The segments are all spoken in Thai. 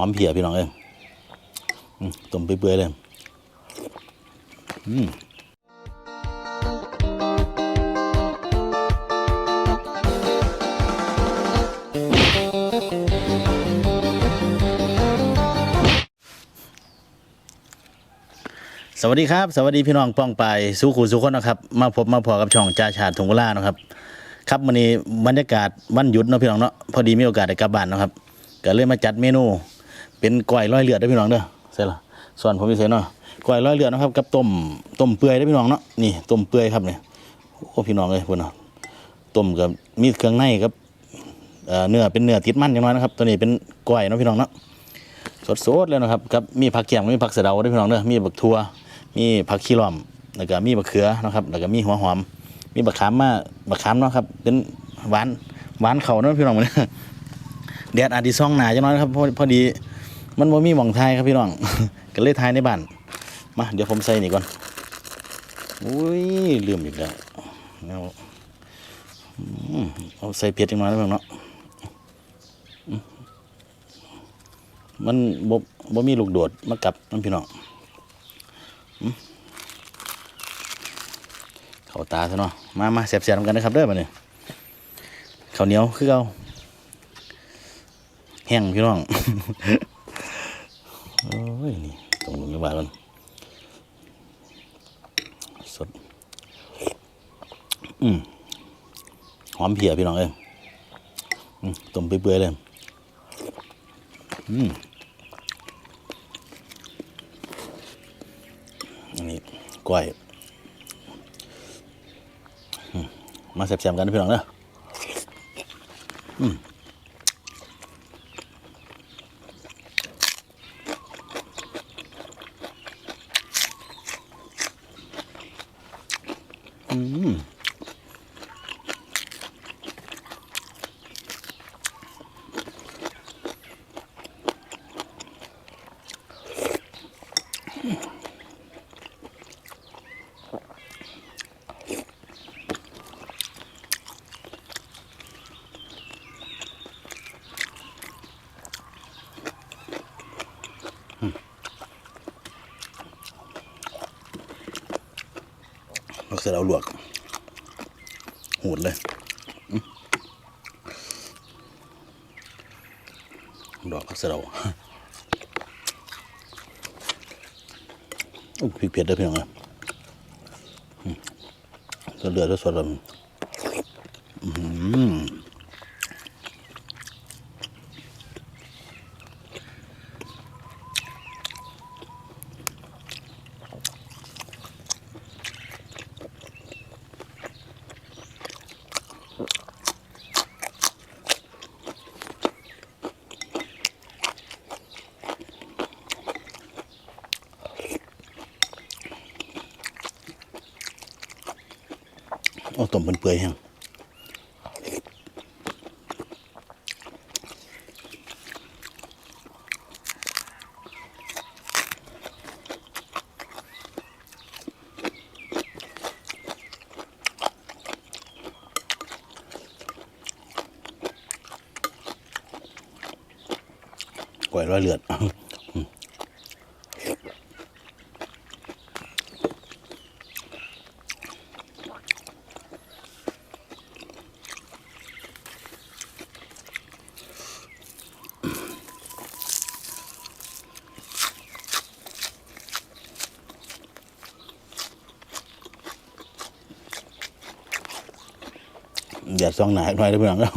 หอมเพียพี่น้องเอ้ยอืมต้มเปื่อยเลยอืมสวัสดีครับ สวัสดีพี่น้องป้องไปสู้ขู่สู้คนนะครับ มาพบมาพอกับช่องจ่าชาติถุงกุลานะครับ ครับวันนี้บรรยากาศวันหยุดเนาะพี่น้องเนาะพอดีมีโอกาสได้กลับบ้านเนาะครับ ก็เลยมาจัดเมนู เป็นก้อยร้อยเลือดเด้พี่น้องเด้อใช่ละส่วนผมพิเศษเนาะก้อยร้อยเลือดนะครับกับต้มต้มเปื่อยเด้พี่น้องเนาะนี่ต้มเปื่อยครับเนี่ยโอ้พี่น้องเลยพุ่นเนาะต้มกับมีเครื่องในกับเนื้อเป็นเนื้อติดมันจังน้อยนะครับ ตัวนี้เป็นก้อยเนาะพี่น้องเนาะสดๆเลยนะครับกับมีผักเกียงมีผักเสดาเด้พี่น้องเด้อมีบักทั่วมีผักขี้ล้อมแล้วก็มีบักเขือนะครับแล้วก็มีหัวหอม มีบักขามมาบักขามเนาะครับเป็นหวานหวานเขาเนาะพี่น้องเนี่ยแดดอาจจะซ่องหนาจังน้อยนะครับพอดี มันบ่มีหม่องไทยครับพี่น้อง ก็เลยทายในบ้าน มา เดี๋ยวผมใส่นี่ก่อน อุ้ยลืมอีกแล้วเอาเอาใส่เผ็ดจังน้อยนะพี่น้องเนาะ มันบ่บ่มีลูกโดดมากับน้ำพี่น้องเขาตาซะเนาะ มามาแสบๆกันนะครับเด้อมาเนี่ยข้าวเหนียวคือเอาแห้งพี่น้อง โอ้ยนี่ตรงลงไปบ้ากันสด อืมหอมเพียพี่น้องเอ้ยต้มเปื่อยๆเลยอืมอันนี้กล้วยมาแซ่บๆกันนะพี่น้องเนอะอืม เสร็จเอาลวก หูดเลย ดอกผักเสร็จเอาอุ๊ยพริกเผ็ดได้อพี่น้องนะอืมตัวเลือดตัวสดแล้วอืม โอ้ต้มเป็นเปื่อยแห้งกล้วยร้อยเลือด อย่าซองหนาหน่อยได้เพื่อนเรา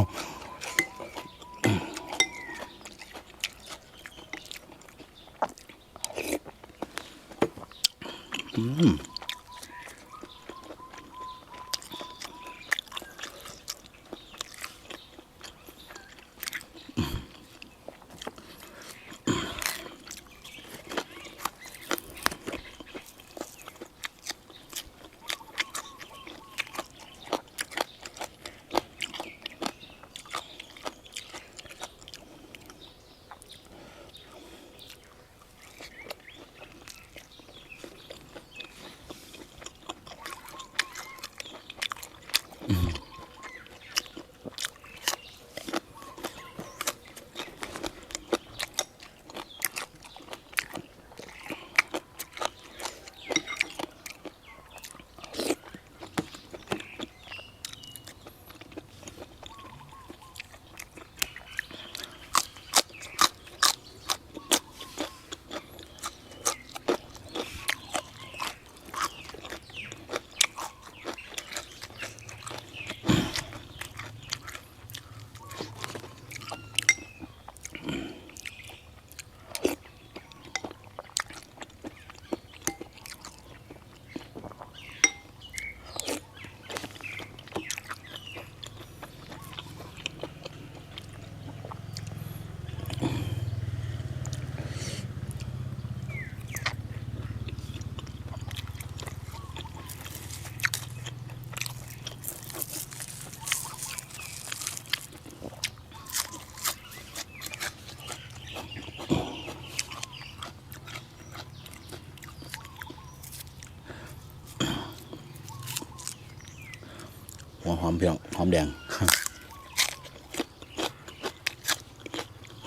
หอมเพียงหอมแดง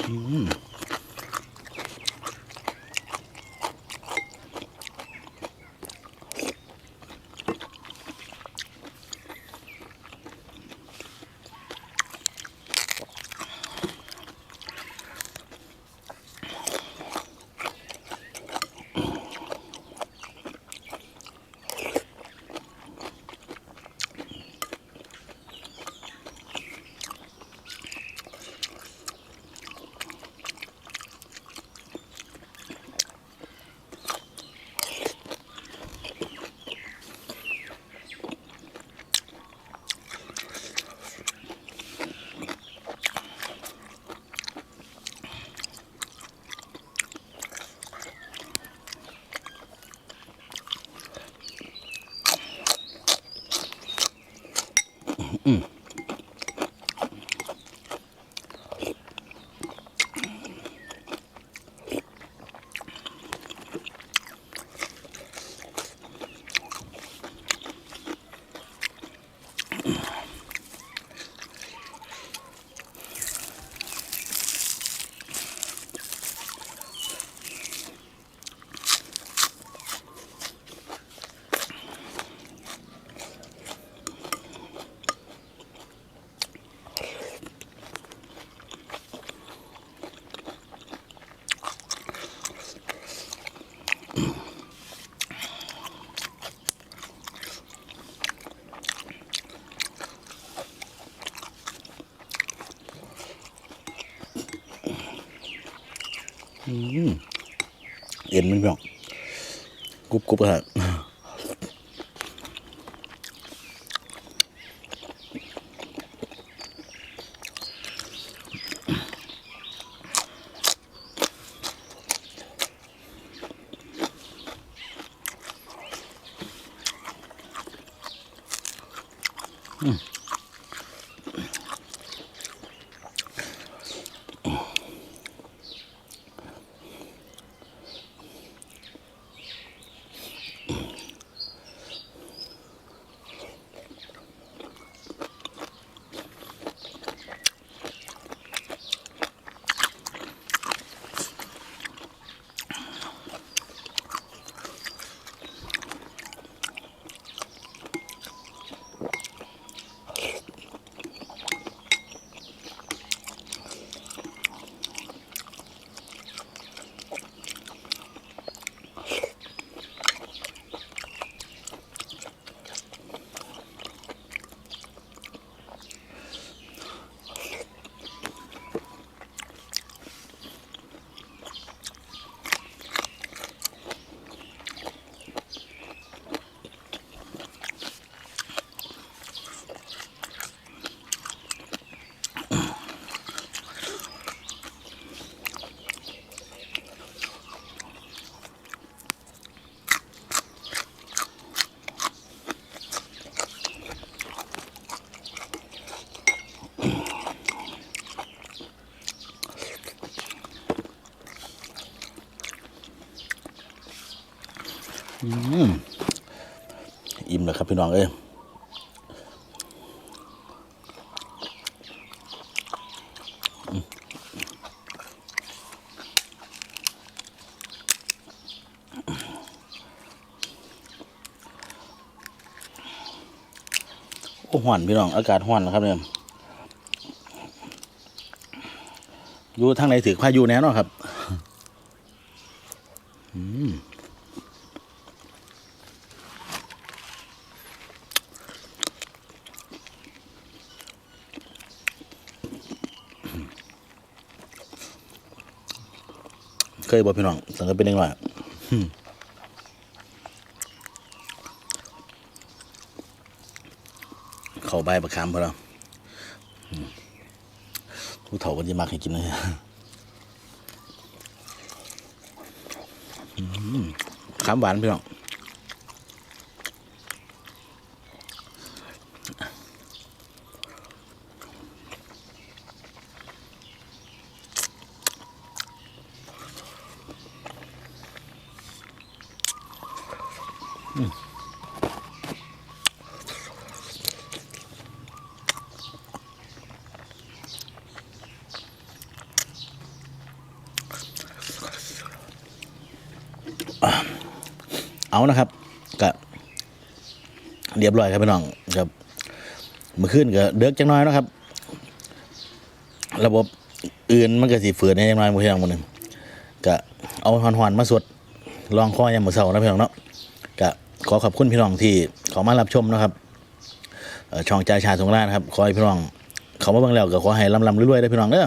อืม อื เอ็นมันพี่น้องกรุบกรุบครับ อิ่มแล้วครับพี่น้องเอ้ยอืมโอ้หวานพี่น้องอากาศหวานนะครับเนี่ยอยู่ทางไหนถือพายุแน่นอนครับ ยบอกพี่น้องสังเกตเป็นยังไงเขาใบประคำพอแล้วผู้เฒ่าก็จะมากให้กินเลยอืมขามหวานพี่น้อง เอานะครับก็เรียบร้อยครับพี่น้องครับเมื่อคืนก็เดือกจังน้อยนะครับ ระบบอื่นมันก็สิฝืนให้จังน้อยมื้อที่หลังมือหนึ่งก็เอาหอนๆมาสวดลองคอยามมื้อเช้านะพี่น้องเนาะก็ขอขอบคุณพี่น้องที่ขามารับชมนะครับช่องใจชาสงรานะครับขอให้พี่น้องเขามาเบิ่งแล้วก็ขอให้ลำลำรวยๆได้พี่น้องเด้อ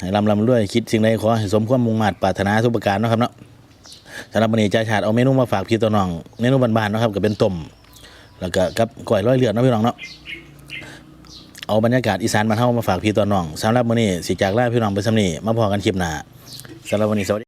ให้ลำลำรวยคิดสิ่งใดขอให้สมความมุ่งมั่นปรารถนาทุกประการนะครับเนาะ สำหรับวันนี้จ่าชาติเอาเมนูมาฝากพี่ตัวน้องเมนูบานๆนะครับก็เป็นต้มแล้วก็กับก๋วยร้อยเลือดนะพี่น้องเนาะเอาบรรยากาศอีสานมาเท่ามาฝากพี่ตัวน้องสำหรับวันนี้สิจากลาพี่น้องไปสำนีมาพอกันคลิปหน้าสำหรับวันนี้สวัสดี